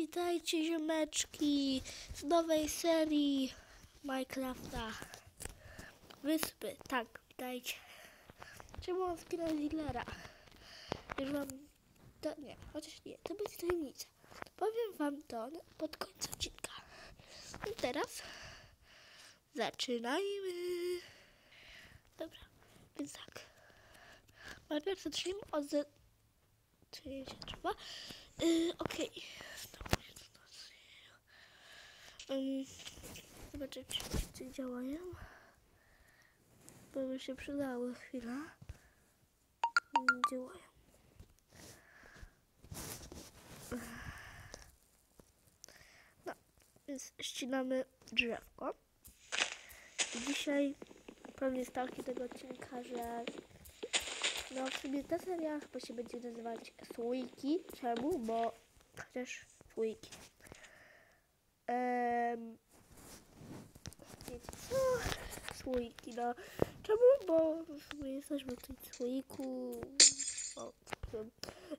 Witajcie ziomeczki z nowej serii Minecrafta. Wyspy, tak, witajcie. Czemu mam skina Zillera? Już wam to nie, chociaż nie, to będzie tajemnica. Powiem wam to pod koniec odcinka. I teraz zaczynajmy. Dobra, więc tak. Najpierw zacznijmy od Czyli się trzeba. Yy, Okej. Um, zobaczę, czy działają. Bo by się przydały chwila. Działają. No, więc ścinamy drzewko. I dzisiaj pewnie stałki tego odcinka, że no w sumie ta seria chyba się będzie nazywać Słoiki. Czemu? Bo chociaż słoiki. Ehm, wiecie co? Słoiki, no. Czemu? Bo w sumie jesteśmy w tym słoiku. O, wiem.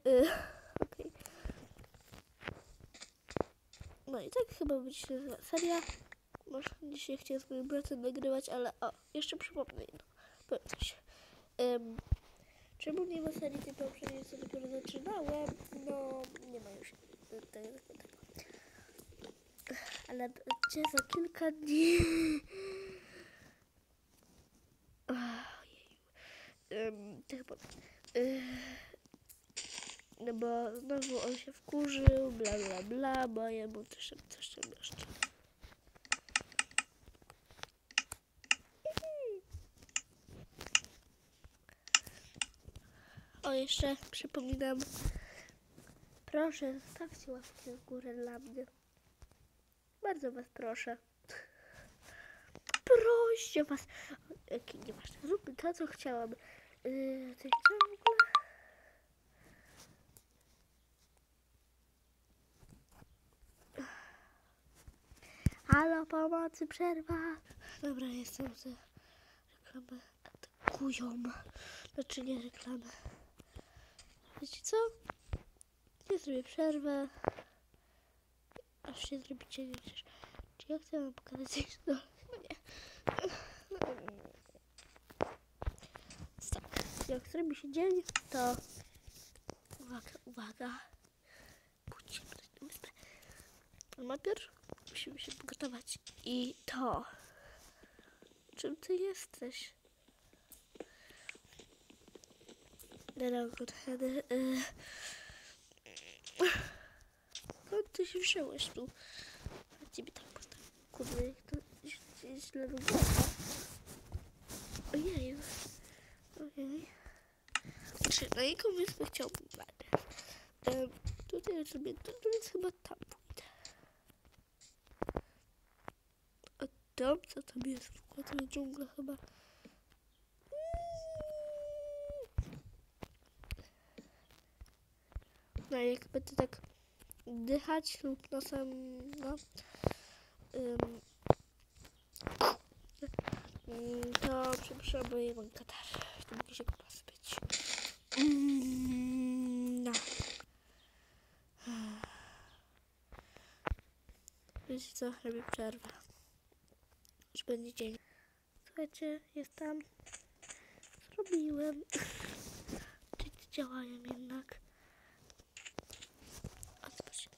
Y, Okej. No i tak chyba będzie się nazywa seria. Może dzisiaj chciałem z moim bratem nagrywać, ale o, jeszcze przypomnę jedno. Powiem coś. Em, Czemu nie ma serii tej poprzedniej, co dopiero zaczynałem? No, nie ma już tego. Ale będzie za kilka dni. Um, tak powiem. Ech, No bo znowu on się wkurzył, bla bla bla, bo ja mu też tam coś jeszcze. O, jeszcze przypominam. Proszę, zostawcie łapkę w górę dla mnie. Bardzo was proszę. Proście was. Jaki nie masz. Zróbmy to, co chciałam. Yy, co w ogóle? Halo, pomocy, przerwa. Dobra, jestem za reklamę atakują. Znaczy nie reklamę. Wiecie co? Ja zrobię przerwę. Aż się zrobi cień. Przecież- Czy ja chcę wam pokazać coś? No, no nie. No, tak. Jak zrobi się dzień, to uwaga, uwaga. Pójdźmy na wyspę. Najpierw musimy się przygotować. I to. Czym ty jesteś? Dragotedy. Y... Skąd ty się wziąłeś tu? A ciebie tak postawię. Kurde, jak to źle- wygląda. Ojej. Ojej. Czy na jaką wyspę chciałbym najpierw? Um, tutaj sobie, to jest chyba tam pójdę. A tam, co tam jest? W ogóle to dżungla chyba. No i jak będę tak dychać lub nosem, no, ym, ym, to przepraszamy, mam katar. To się kwas być. Mm, no. Wiecie co, robię przerwę. Już będzie dzień. Słuchajcie, jest tam. Zrobiłem. Czyli działają jednak. A zobaczcie,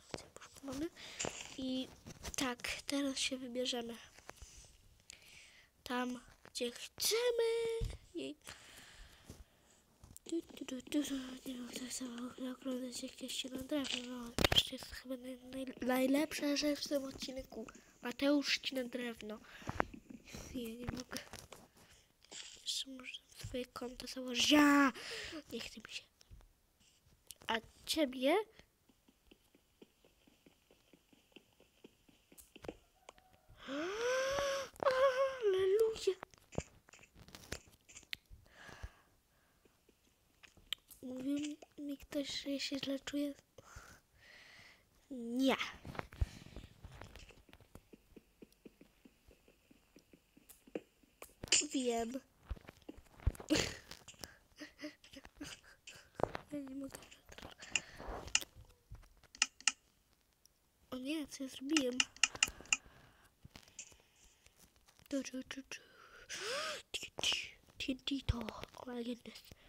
mamy. I tak, teraz się wybierzemy. Tam, gdzie chcemy. Du. Nie chce w ogóle oglądać jak ja ścinam drewno. No, przecież jest chyba naj, naj, najlepsza rzecz w tym odcinku. Mateusz ścina drewno. Ja nie mogę. Jeszcze może swoje konto założyć. Ja! Nie chce mi się. A ciebie? Że ja się źle czuję. Nie. Wiem. Ja nie mogę. nie, co ja zrobiłem? TNT to, oh my goodness.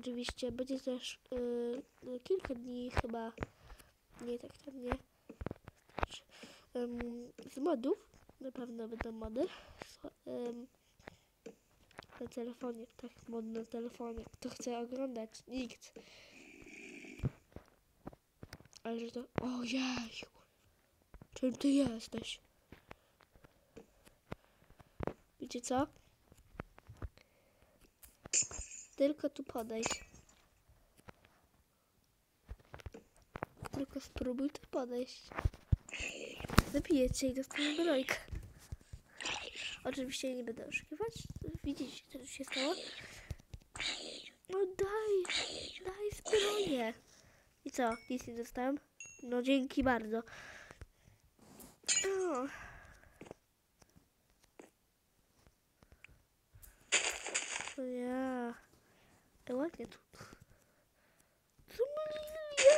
Oczywiście będzie też yy, kilka dni chyba, nie tak tam nie, Ym, z modów, na pewno będą mody, na telefonie, tak, mod na telefonie, kto chce oglądać, nikt. Ale że to, ojej, czym ty jesteś? Wiecie co? Tylko tu podejść. Tylko spróbuj tu podejść. Zabiję cię i dostanę zbrojkę. Oczywiście nie będę oszukiwać. Widzicie, co tu się stało? No daj, daj zbroję. I co? Nic nie dostałem? No dzięki bardzo. O. E, ładnie tu. Co lilia?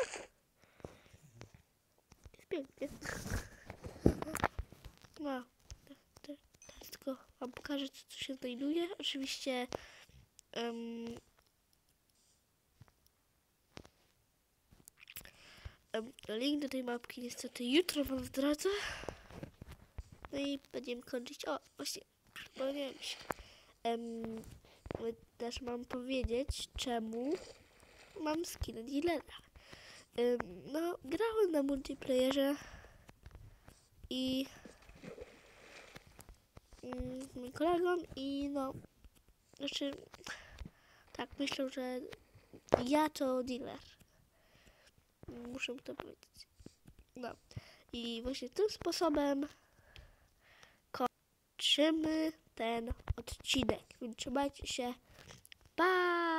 Jest pięknie. No. te- te- Teraz tylko wam pokażę, co tu się znajduje. Oczywiście em, em, link do tej mapki niestety jutro wam zdradzę. No i będziemy kończyć. O, właśnie, przypomniałem się. Em, też mam powiedzieć, czemu mam skin dealera. No, grałem na multiplayerze i mm, z moim kolegą i no, znaczy, tak, myślę, że ja to dealer. Muszę to powiedzieć. No, i właśnie tym sposobem kończymy ten odcinek. Trzymajcie się. Pa!